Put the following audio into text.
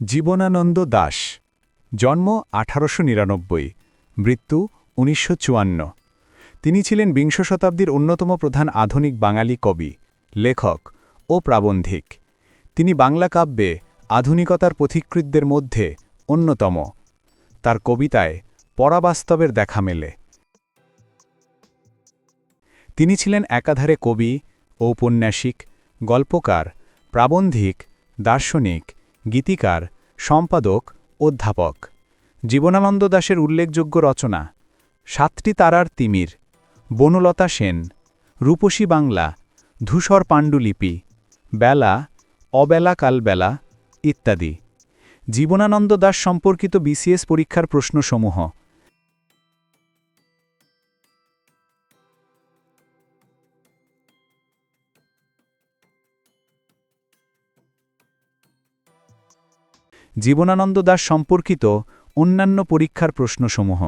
জীবনানন্দ দাশ জন্ম আঠারোশো নিরানব্বই, মৃত্যু উনিশশো তিনি ছিলেন বিংশ শতাব্দীর অন্যতম প্রধান আধুনিক বাঙালি কবি, লেখক ও প্রাবন্ধিক। তিনি বাংলা কাব্যে আধুনিকতার পথিকৃতদের মধ্যে অন্যতম। তার কবিতায় পরাবাস্তবের দেখা মেলে। তিনি ছিলেন একাধারে কবি, ঔপন্যাসিক, গল্পকার, প্রাবন্ধিক, দার্শনিক গীতিকার, সম্পাদক, অধ্যাপক। জীবনানন্দ দাশের উল্লেখযোগ্য রচনা, সাতটি তারার তিমির, বনলতা সেন, রূপসী বাংলা, ধূসর পাণ্ডুলিপি, বেলা, অবেলা কালবেলা, ইত্যাদি। জীবনানন্দ দাস সম্পর্কিত বিসিএস পরীক্ষার প্রশ্নসমূহ জীবনানন্দ দাস সম্পর্কিত অন্যান্য পরীক্ষার প্রশ্নসমূহ।